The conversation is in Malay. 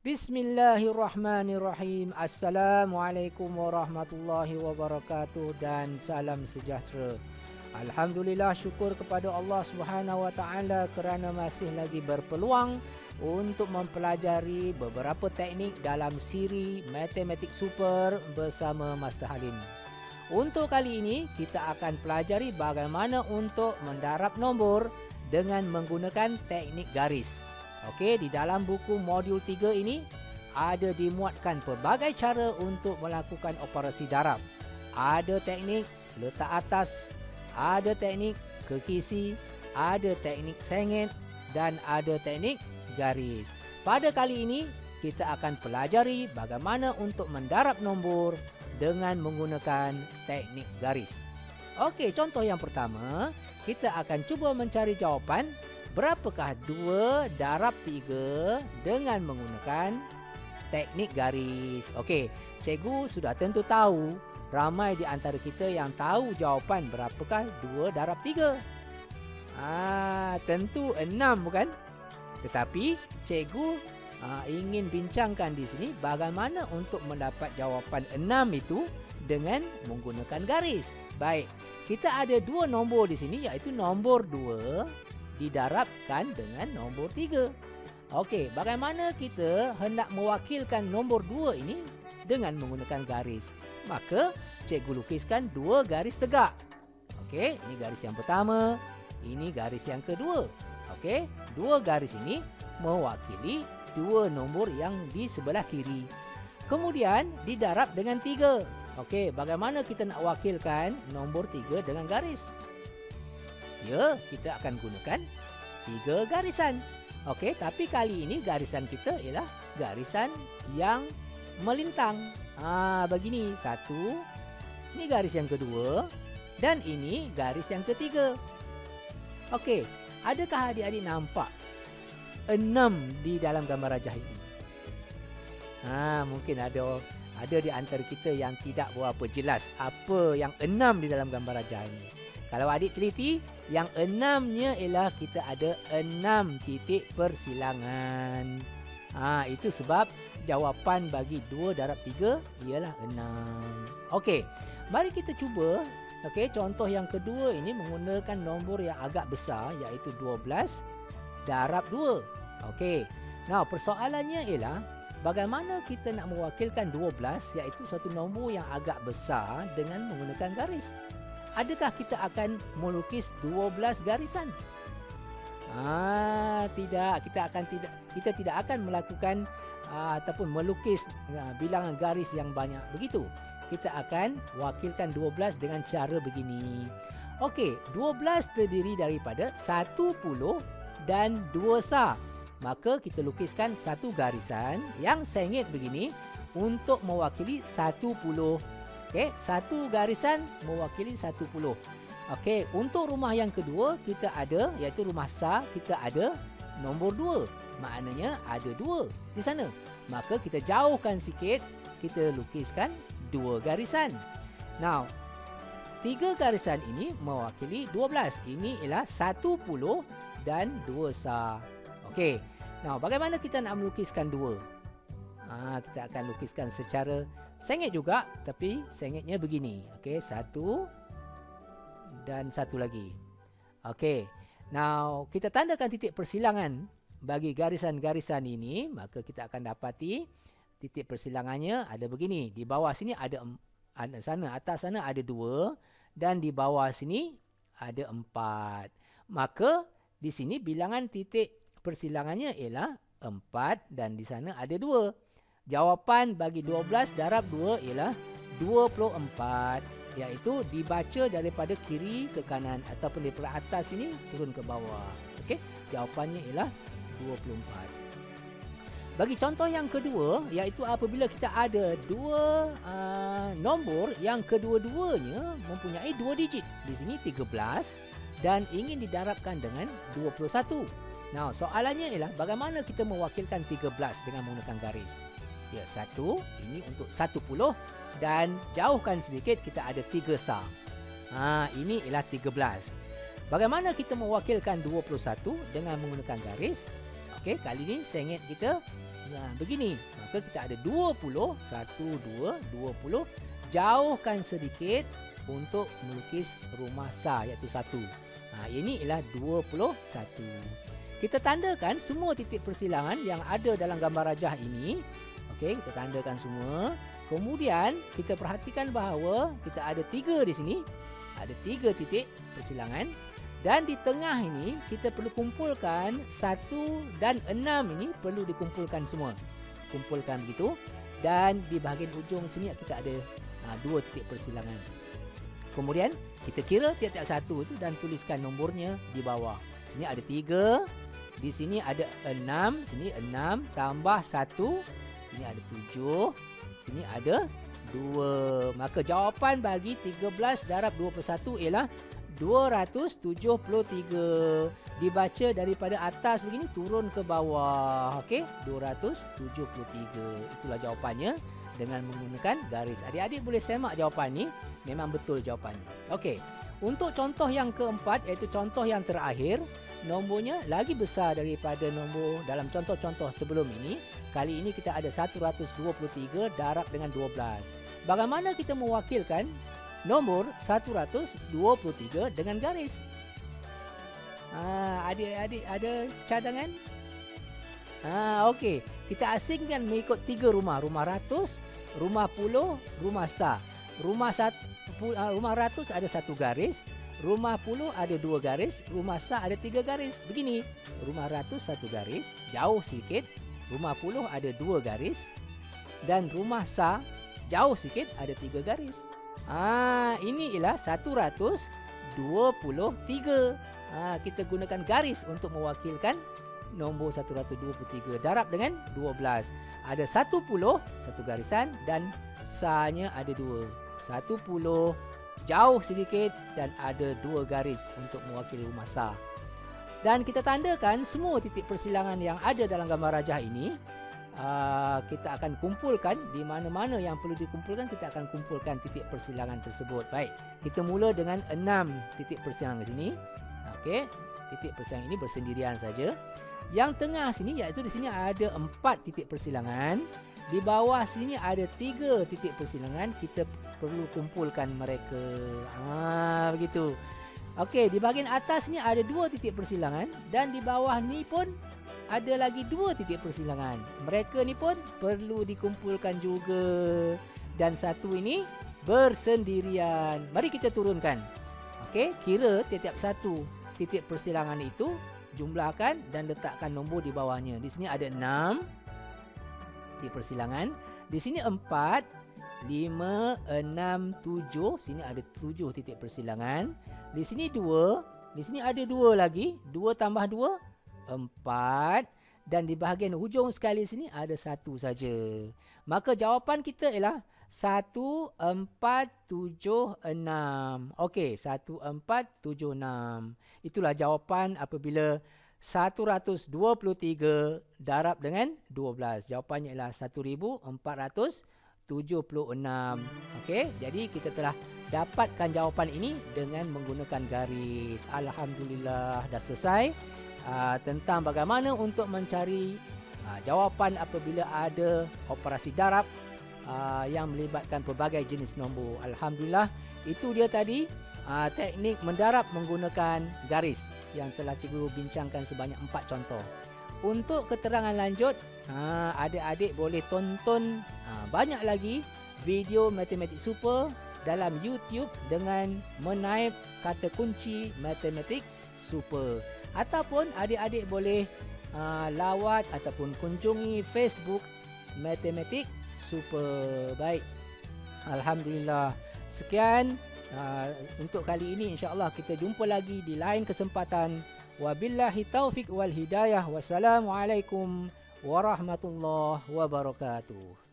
Bismillahirrahmanirrahim. Assalamualaikum warahmatullahi wabarakatuh dan salam sejahtera. Alhamdulillah syukur kepada Allah Subhanahu Wa Taala kerana masih lagi berpeluang untuk mempelajari beberapa teknik dalam siri matematik super bersama Master Halim. Untuk kali ini kita akan pelajari bagaimana untuk mendarab nombor dengan menggunakan teknik garis. Okey, di dalam buku modul 3 ini ada dimuatkan pelbagai cara untuk melakukan operasi darab. Ada teknik letak atas, ada teknik kekisi, ada teknik sengit dan ada teknik garis. Pada kali ini kita akan pelajari bagaimana untuk mendarab nombor dengan menggunakan teknik garis. Okey, contoh yang pertama, kita akan cuba mencari jawapan Berapakah 2 darab 3 dengan menggunakan teknik garis? Okey, cikgu sudah tentu tahu ramai di antara kita yang tahu jawapan berapakah 2 darab 3. Ah, tentu 6 bukan? Tetapi cikgu ah, ingin bincangkan di sini bagaimana untuk mendapat jawapan 6 itu dengan menggunakan garis. Baik, kita ada dua nombor di sini iaitu nombor 2 didarabkan dengan nombor 3. Okey, bagaimana kita hendak mewakilkan nombor 2 ini dengan menggunakan garis? Maka, cikgu lukiskan dua garis tegak. Okey, ini garis yang pertama, ini garis yang kedua. Okey, dua garis ini mewakili dua nombor yang di sebelah kiri. Kemudian didarab dengan tiga. Okey, bagaimana kita nak wakilkan nombor tiga dengan garis? Ya, kita akan gunakan tiga garisan. Okey, tapi kali ini garisan kita ialah garisan yang melintang. Ah, begini. Satu. Ini garis yang kedua dan ini garis yang ketiga. Okey, adakah adik-adik nampak enam di dalam gambar rajah ini? Ha, mungkin ada ada di antara kita yang tidak berapa jelas apa yang enam di dalam gambar rajah ini. Kalau adik teliti, yang enamnya ialah kita ada enam titik persilangan. Ha, itu sebab jawapan bagi dua darab tiga ialah enam. Okey, mari kita cuba. Okey, contoh yang kedua ini menggunakan nombor yang agak besar iaitu 12 darab 2. Okey, now persoalannya ialah bagaimana kita nak mewakilkan 12 iaitu satu nombor yang agak besar dengan menggunakan garis adakah kita akan melukis 12 garisan? Ah, tidak, kita akan tidak kita tidak akan melakukan uh, ataupun melukis uh, bilangan garis yang banyak begitu. Kita akan wakilkan 12 dengan cara begini. Okey, 12 terdiri daripada 10 dan 2 sah. Maka kita lukiskan satu garisan yang sengit begini untuk mewakili 10 Okey, satu garisan mewakili satu puluh. Okey, untuk rumah yang kedua kita ada iaitu rumah sa kita ada nombor dua. Maknanya ada dua di sana. Maka kita jauhkan sikit, kita lukiskan dua garisan. Now, tiga garisan ini mewakili dua belas. Ini ialah satu puluh dan dua sa. Okey. Now, bagaimana kita nak melukiskan dua? Ha, kita akan lukiskan secara sengit juga tapi sengitnya begini. Okey, satu dan satu lagi. Okey. Now, kita tandakan titik persilangan bagi garisan-garisan ini, maka kita akan dapati titik persilangannya ada begini. Di bawah sini ada ada sana atas sana ada dua dan di bawah sini ada empat. Maka di sini bilangan titik persilangannya ialah empat dan di sana ada dua. Jawapan bagi 12 darab 2 ialah 24 iaitu dibaca daripada kiri ke kanan ataupun daripada atas ini turun ke bawah. Okey, jawapannya ialah 24. Bagi contoh yang kedua iaitu apabila kita ada dua uh, nombor yang kedua-duanya mempunyai dua digit. Di sini 13 dan ingin didarabkan dengan 21. Nah, soalannya ialah bagaimana kita mewakilkan 13 dengan menggunakan garis? Ya, satu. Ini untuk satu puluh. Dan jauhkan sedikit, kita ada tiga sah. Ha, ini ialah tiga belas. Bagaimana kita mewakilkan dua puluh satu dengan menggunakan garis? Okey, kali ni sengit kita nah, begini. Maka kita ada 20, 1 2 20. Jauhkan sedikit untuk melukis rumah sa iaitu 1. Ha, ini ialah 21. Kita tandakan semua titik persilangan yang ada dalam gambar rajah ini. Okey, kita tandakan semua. Kemudian kita perhatikan bahawa kita ada tiga di sini. Ada tiga titik persilangan. Dan di tengah ini kita perlu kumpulkan satu dan enam ini perlu dikumpulkan semua. Kumpulkan begitu. Dan di bahagian ujung sini kita ada ha, dua titik persilangan. Kemudian kita kira tiap-tiap satu itu dan tuliskan nombornya di bawah. Sini ada tiga. Di sini ada enam. Sini enam tambah satu. Sini ada tujuh. Sini ada dua. Maka jawapan bagi 13 darab 21 ialah 273 dibaca daripada atas begini turun ke bawah. Okey 273 itulah jawapannya. Dengan menggunakan garis. Adik-adik boleh semak jawapan ni. Memang betul jawapannya. Okey untuk contoh yang keempat iaitu contoh yang terakhir nombornya lagi besar daripada nombor dalam contoh-contoh sebelum ini kali ini kita ada 123 darab dengan 12 bagaimana kita mewakilkan nombor 123 dengan garis. Ha, adik-adik ada cadangan? Ha, okey. Kita asingkan mengikut tiga rumah. Rumah ratus, rumah puluh, rumah sa. Rumah sat, ha, rumah ratus ada satu garis. Rumah puluh ada dua garis. Rumah sa ada tiga garis. Begini. Rumah ratus satu garis. Jauh sedikit. Rumah puluh ada dua garis. Dan rumah sa jauh sedikit ada tiga garis. Ah, ini ialah 123. Ah, kita gunakan garis untuk mewakilkan nombor 123 darab dengan 12. Ada 10 satu garisan dan sanya ada dua. 10 jauh sedikit dan ada dua garis untuk mewakili rumah sa. Dan kita tandakan semua titik persilangan yang ada dalam gambar rajah ini uh, kita akan kumpulkan di mana-mana yang perlu dikumpulkan kita akan kumpulkan titik persilangan tersebut. Baik, kita mula dengan enam titik persilangan di sini. Okey, titik persilangan ini bersendirian saja. Yang tengah sini iaitu di sini ada empat titik persilangan. Di bawah sini ada tiga titik persilangan. Kita perlu kumpulkan mereka. Ah, begitu. Okey, di bahagian atas ni ada dua titik persilangan dan di bawah ni pun ada lagi dua titik persilangan. Mereka ni pun perlu dikumpulkan juga. Dan satu ini bersendirian. Mari kita turunkan. Okey, kira tiap-tiap satu titik persilangan itu jumlahkan dan letakkan nombor di bawahnya. Di sini ada enam titik persilangan. Di sini empat, lima, enam, tujuh. Sini ada tujuh titik persilangan. Di sini dua. Di sini ada dua lagi. Dua tambah dua, empat dan di bahagian hujung sekali sini ada satu saja. Maka jawapan kita ialah satu empat tujuh enam. Okey, satu empat tujuh enam. Itulah jawapan apabila 123 darab dengan 12. Jawapannya ialah 1476. Okey, jadi kita telah dapatkan jawapan ini dengan menggunakan garis. Alhamdulillah dah selesai uh, tentang bagaimana untuk mencari uh, jawapan apabila ada operasi darab uh, yang melibatkan pelbagai jenis nombor. Alhamdulillah itu dia tadi uh, teknik mendarab menggunakan garis yang telah cikgu bincangkan sebanyak empat contoh. Untuk keterangan lanjut, uh, adik-adik boleh tonton uh, banyak lagi video matematik super dalam YouTube dengan menaip kata kunci matematik super ataupun adik-adik boleh uh, lawat ataupun kunjungi Facebook Matematik Super Baik. Alhamdulillah. Sekian uh, untuk kali ini insya-Allah kita jumpa lagi di lain kesempatan. Wabillahi taufik wal hidayah. Wassalamualaikum warahmatullahi wabarakatuh.